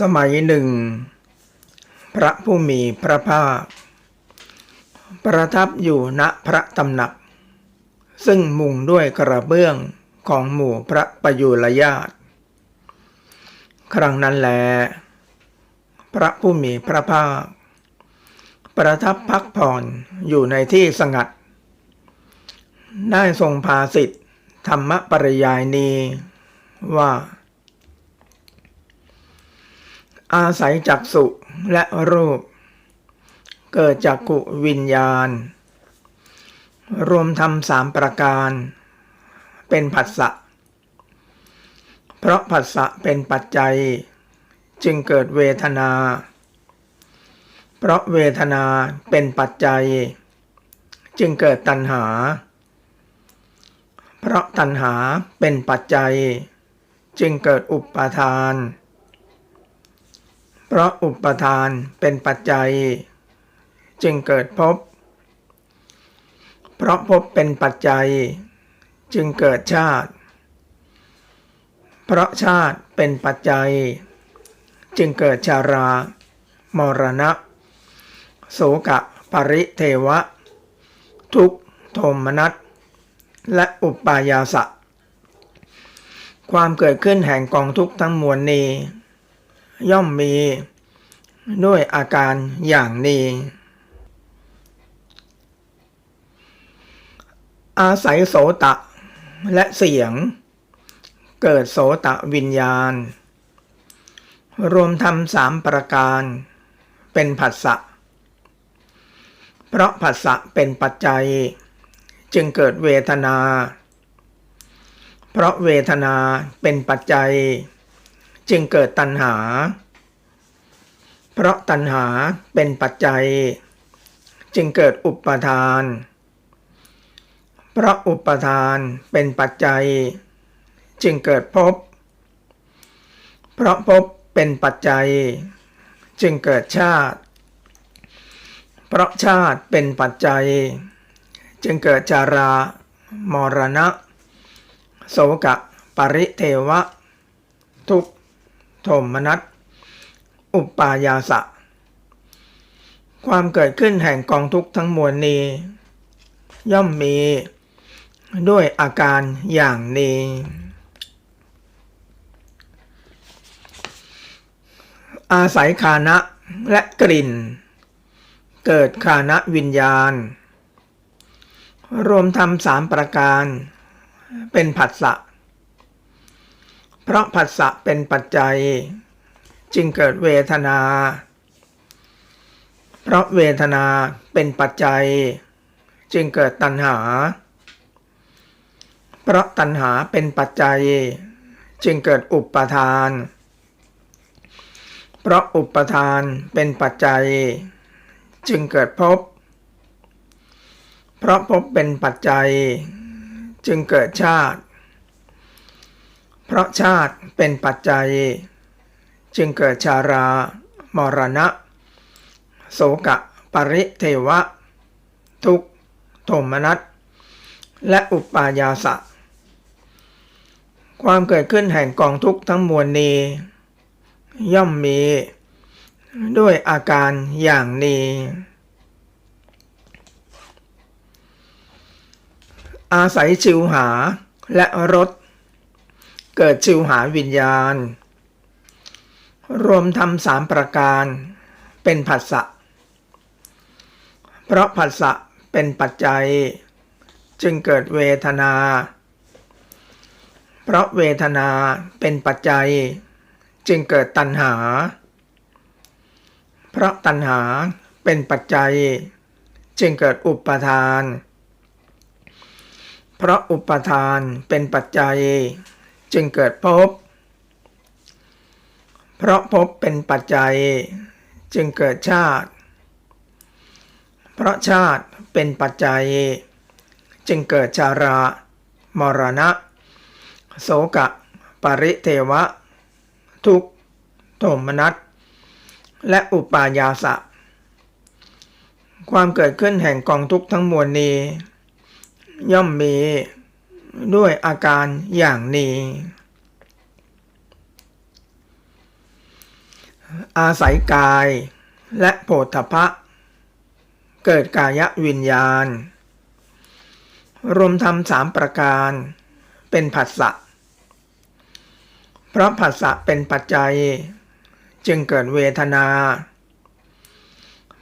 สมัยหนึ่ง พระผู้มีพระภาค ประทับอยู่ณพระตำหนัก ซึ่งมุงด้วยกระเบื้องของหมู่พระประยุรญาติ ครั้งนั้นแล พระผู้มีพระภาค ประทับพักผ่อนอยู่ในที่สงัด ได้ทรงพาสิทธิธรรมปริยายนีว่า อาศัยจักสุและรูป เกิดจากกุวิญญาณ รวมทำสามประการ เป็นผัสสะ เพราะผัสสะเป็นปัจจัย จึงเกิดเวทนา เพราะเวทนาเป็นปัจจัย จึงเกิดตัณหา เพราะตัณหาเป็นปัจจัย จึงเกิดอุปาทาน เพราะอุปทานเป็นปัจจัย จึงเกิดภพ เพราะภพเป็นปัจจัย จึงเกิดชาติ เพราะชาติเป็นปัจจัย จึงเกิดชารา มรณะ โสกะ ปริเทวะ ทุกโทมนัสและอุปายาสะ ความเกิดขึ้นแห่งกองทุกข์ทั้งมวลนี้ ย่อมมี ด้วยอาการอย่างนี้ อาศัยโสตะและเสียง เกิดโสตะวิญญาณ รวมทำสามประการ เป็นผัสสะเพราะผัสสะเป็นปัจจัย จึงเกิดเวทนา เพราะเวทนาเป็นปัจจัย จึงเกิดตัณหา เพราะตัณหาเป็นปัจจัย จึงเกิดอุปทาน เพราะอุปทานเป็นปัจจัย จึงเกิดภพเพราะภพเป็นปัจจัย จึงเกิดชาติ เพราะชาติเป็นปัจจัย จึงเกิดจารามรณะ โสกะ ปริเทวะ ทุก โทมนัสอุปายาสะ ความเกิดขึ้นแห่งกองทุกข์ทั้งมวลนี้ ย่อมมีด้วยอาการอย่างนี้ อาศัยคานะและกลิ่น เกิดคานะวิญญาณ รวมทำสามประการ เป็นผัสสะ เพราะผัสสะเป็นปัจจัย จึงเกิดเวทนา เพราะเวทนาเป็นปัจจัย จึงเกิดตัณหา เพราะตัณหาเป็นปัจจัย จึงเกิดอุปทาน เพราะอุปทานเป็นปัจจัย จึงเกิดภพเพราะภพเป็นปัจจัย จึงเกิดชาติ เพราะชาติเป็นปัจจัย จึงเกิดชารา มรณะ โสกะ ปริเทวะ ทุกโทมนัสและอุปายาสะ ความเกิดขึ้นแห่งกองทุกข์ทั้งมวลนี้ ย่อมมี ด้วยอาการอย่างนี้ อาศัยชิวหาและรส เกิดชิวหาวิญญาณ รวมทำสามประการเป็นผัสสะ เพราะผัสสะเป็นปัจจัย จึงเกิดเวทนา เพราะเวทนาเป็นปัจจัย จึงเกิดตัณหา เพราะตัณหาเป็นปัจจัย จึงเกิดอุปทาน เพราะอุปทานเป็นปัจจัย จึงเกิดภพ เพราะภพเป็นปัจจัย จึงเกิดชาติ เพราะชาติเป็นปัจจัย จึงเกิดชารามรณะ โสกะ ปริเทวะ ทุกโทมนัสและอุปายาสะ ความเกิดขึ้นแห่งกองทุกข์ทั้งมวลนี้ ย่อมมี ด้วยอาการอย่างนี้ อาศัยกายและโผฏฐพะเกิดกายวิญญาณ รวมทำสามประการเป็นผัสสะ เพราะผัสสะเป็นปัจจัยจึงเกิดเวทนา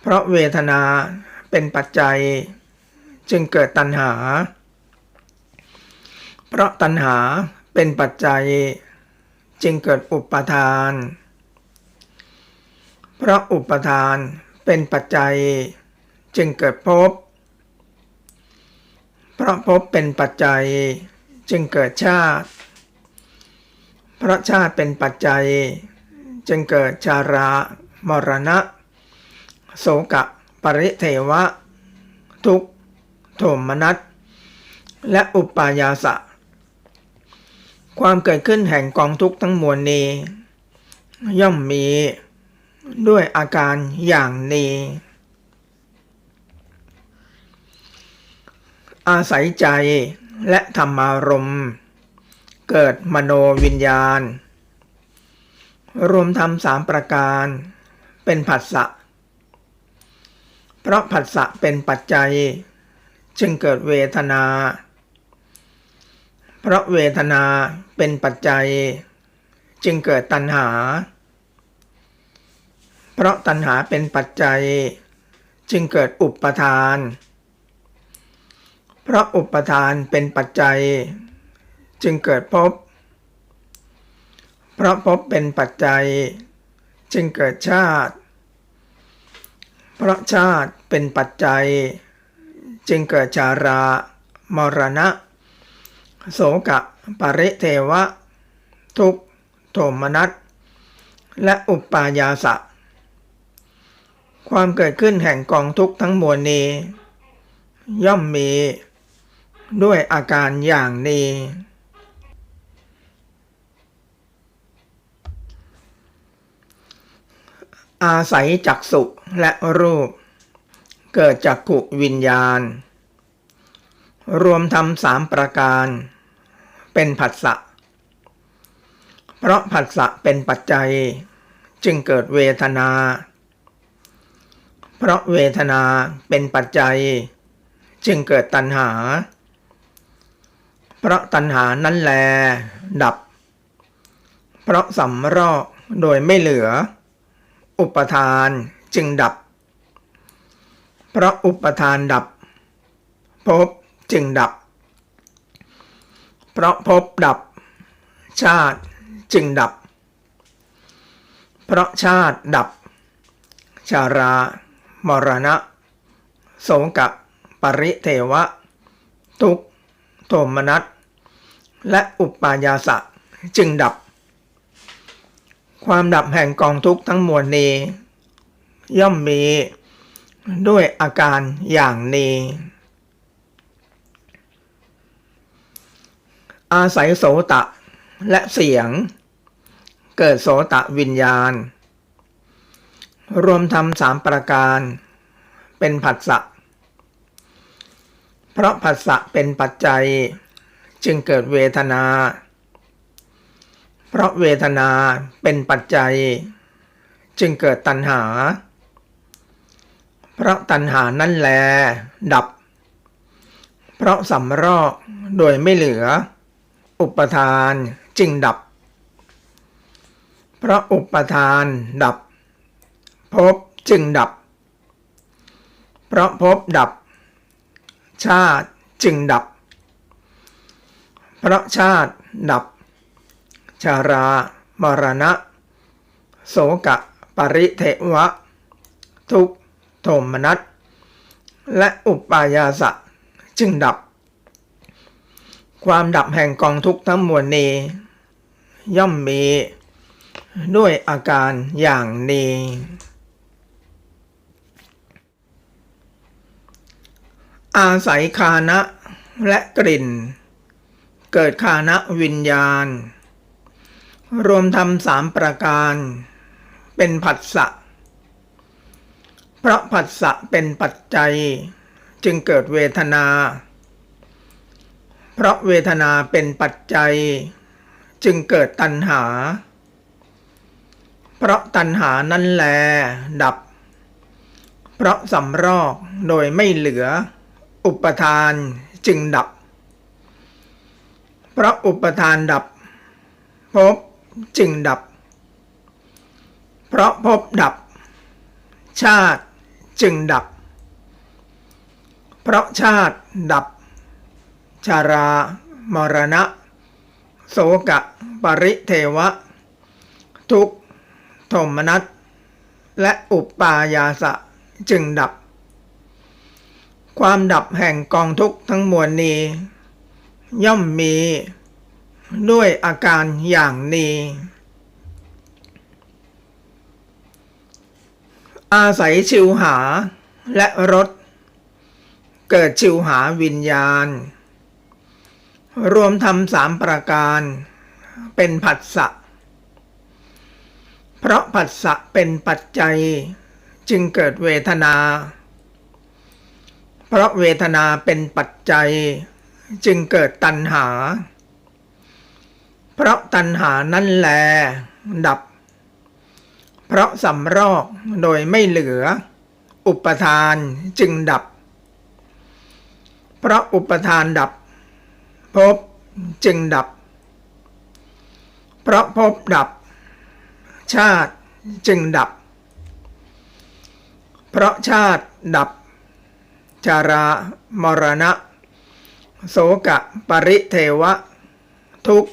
เพราะเวทนาเป็นปัจจัยจึงเกิดตัณหา เพราะตัณหาเป็นปัจจัยจึงเกิดอุปทาน เพราะอุปทานเป็นปัจจัยจึงเกิดภพ เพราะภพเป็นปัจจัยจึงเกิดชาติ เพราะชาติเป็นปัจจัย จึงเกิดชารามรณะ โสกะ ปริเทวะ ทุกขโทมนัสและอุปายาสะ ความเกิดขึ้นแห่งกองทุกข์ทั้งมวลนี้ ย่อมมีด้วยอาการอย่างนี้ อาศัยใจและธรรมารมณ์ เกิดมโนวิญญาณ รวมทำสามประการเป็นผัสสะ เพราะผัสสะเป็นปัจจัย จึงเกิดเวทนา เพราะเวทนาเป็นปัจจัย จึงเกิดตัณหา เพราะตัณหาเป็นปัจจัย จึงเกิดอุปทาน เพราะอุปทานเป็นปัจจัย จึงเกิดภพเพราะภพเป็นปัจจัย จึงเกิดชาติ เพราะชาติเป็นปัจจัย จึงเกิดชารา มรณะ โสกะปริเทวะ ทุกโทมนัสและอุปายาสะ ความเกิดขึ้นแห่งกองทุกข์ทั้งมวลนี้ ย่อมมี ด้วยอาการอย่างนี้ อาศัยจักสุและรูป เกิดจากขุวิญญาณ รวมทำสามประการ เป็นผัสสะ เพราะผัสสะเป็นปัจจัยจึงเกิดเวทนา เพราะเวทนาเป็นปัจจัย จึงเกิดตัณหา เพราะตัณหานั้นแล ดับ เพราะสำรอกโดยไม่เหลือ อุปทานจึงดับ เพราะอุปทานดับภพจึงดับ เพราะภพดับ ชาติจึงดับ เพราะชาติดับ ชารามรณะ โสกะ ปริเทวะ ทุกโทมนัสและอุปายาสะจึงดับ ความดับแห่งกองทุกทั้งมวลนี้ ย่อมมีด้วยอาการอย่างนี้ อาศัยโสตะและเสียง เกิดโสตะวิญญาณ รวมทำสามประการ เป็นผัสสะเพราะผัสสะเป็นปัจจัยจึงเกิดเวทนา เพราะเวทนาเป็นปัจจัย จึงเกิดตัณหา เพราะตัณหานั่นแล ดับ เพราะสำรอกโดยไม่เหลือ อุปทานจึงดับ เพราะอุปทานดับภพจึงดับ เพราะภพดับ ชาติจึงดับ เพราะชาติดับ ชารามรณะ โสกะ ปริเทวะ ทุกโทมนัสและอุปายาสะจึงดับ ความดับแห่งกองทุกข์ทั้งมวลนี้ ย่อมมี ด้วยอาการอย่างนี้ อาศัยคานะและกลิ่น เกิดคานะวิญญาณ รวมทำสามประการ เป็นผัสสะเพราะผัสสะเป็นปัจจัย จึงเกิดเวทนา เพราะเวทนาเป็นปัจจัย จึงเกิดตัณหา เพราะตัณหานั้นแล ดับ เพราะสำรอกโดยไม่เหลือ อุปทานจึงดับ เพราะอุปทานดับภพจึงดับ เพราะภพดับ ชาติจึงดับ เพราะชาติดับ ชารามรณะ โสกะ ปริเทวะ ทุกโทมนัสและอุปปายาสะจึงดับ ความดับแห่งกองทุกข์ทั้งมวลนี้ ย่อมมี ด้วยอาการอย่างนี้ อาศัยชิวหาและรสเกิดชิวหาวิญญาณ รวมทำสามประการ เป็นผัสสะ เพราะผัสสะเป็นปัจจัยจึงเกิดเวทนา เพราะเวทนาเป็นปัจจัย จึงเกิดตัณหา เพราะตัณหานั่นแล ดับ เพราะสำรอกโดยไม่เหลือ อุปทานจึงดับ เพราะอุปทานดับ ภพจึงดับ เพราะภพดับ ชาติจึงดับ เพราะชาติดับชารามรณะ โสกะปริเทวะ ทุก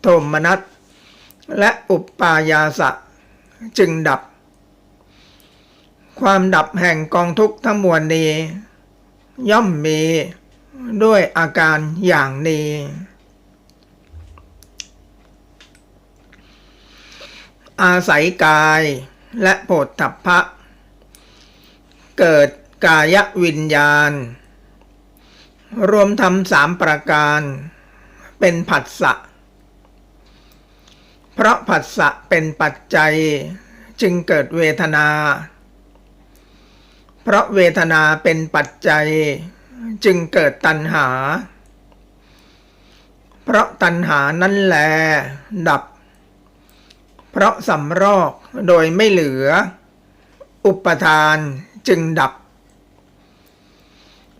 โทมนัสและอุปปายาสะจึงดับ ความดับแห่งกองทุกข์ทั้งมวลนี้ ย่อมมี ด้วยอาการอย่างนี้ อาศัยกายและโผฏฐัพพะ เกิดกายวิญญาณ รวมทำสามประการ เป็นผัสสะ เพราะผัสสะเป็นปัจจัยจึงเกิดเวทนา เพราะเวทนาเป็นปัจจัย จึงเกิดตัณหา เพราะตัณหานั่นแล ดับ เพราะสำรอกโดยไม่เหลือ อุปทานจึงดับ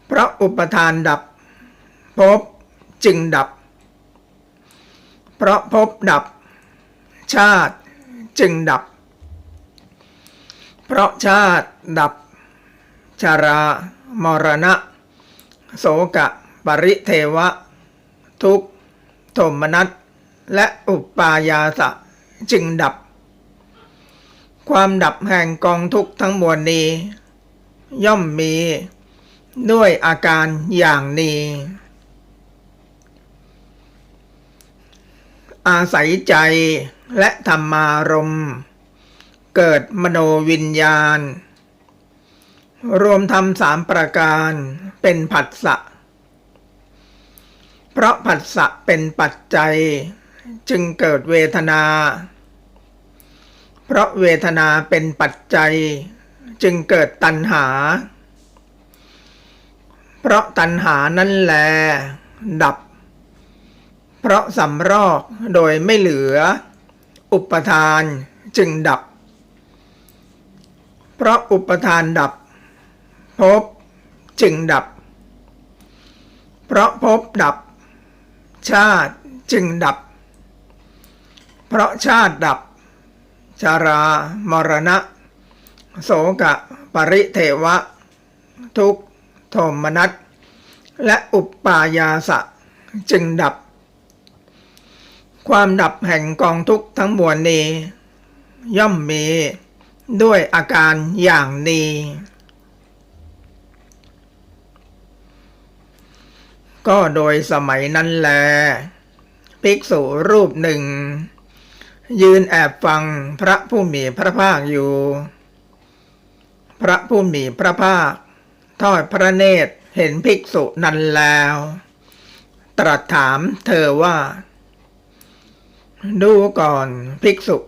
เพราะอุปทานดับภพจึงดับ เพราะภพดับ ชาติจึงดับ เพราะชาติดับ ชารามรณะ โสกะ ปริเทวะ ทุกโทมนัสและอุปปายาสะจึงดับ ความดับแห่งกองทุกทั้งมวลนี้ ย่อมมีด้วยอาการอย่างนี้ อาศัยใจและธรรมารม เกิดมโนวิญญาณ รวมทำสามประการเป็นผัสสะ เพราะผัสสะเป็นปัจจัย จึงเกิดเวทนา เพราะเวทนาเป็นปัจจัย จึงเกิดตัณหา เพราะตัณหานั่นแล ดับ เพราะสำรอกโดยไม่เหลือ อุปทานจึงดับ เพราะอุปทานดับ ภพจึงดับ เพราะภพดับ ชาติจึงดับ เพราะชาติดับ ชารามรณะ โสกะ ปริเทวะ ทุกขโทมนัสและอุปปายาสะจึงดับ ความดับแห่งกองทุกข์ทั้งมวลนี้ ย่อมมีด้วยอาการอย่างนี้ ก็โดยสมัยนั้นแล ภิกษุรูปหนึ่ง ยืนแอบฟังพระผู้มีพระภาคอยู่ พระผู้มีพระภาค ทอดพระเนตรเห็นภิกษุนั้นแล้ว ตรัสถามเธอว่า ดูก่อนภิกษุ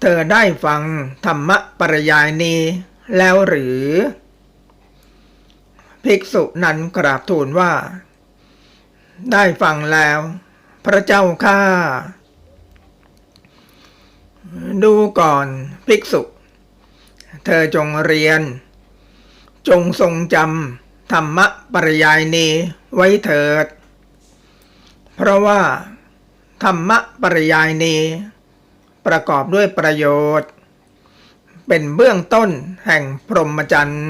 เธอได้ฟังธรรมปรยายนี้แล้วหรือ ภิกษุนั้นกราบทูลว่า ได้ฟังแล้ว พระเจ้าข้าดูก่อนภิกษุ เธอจงเรียน จงทรงจำธรรมะปริยายนีไว้เถิด เพราะว่า ธรรมะปริยายนีประกอบด้วยประโยชน์ เป็นเบื้องต้นแห่งพรหมจรรย์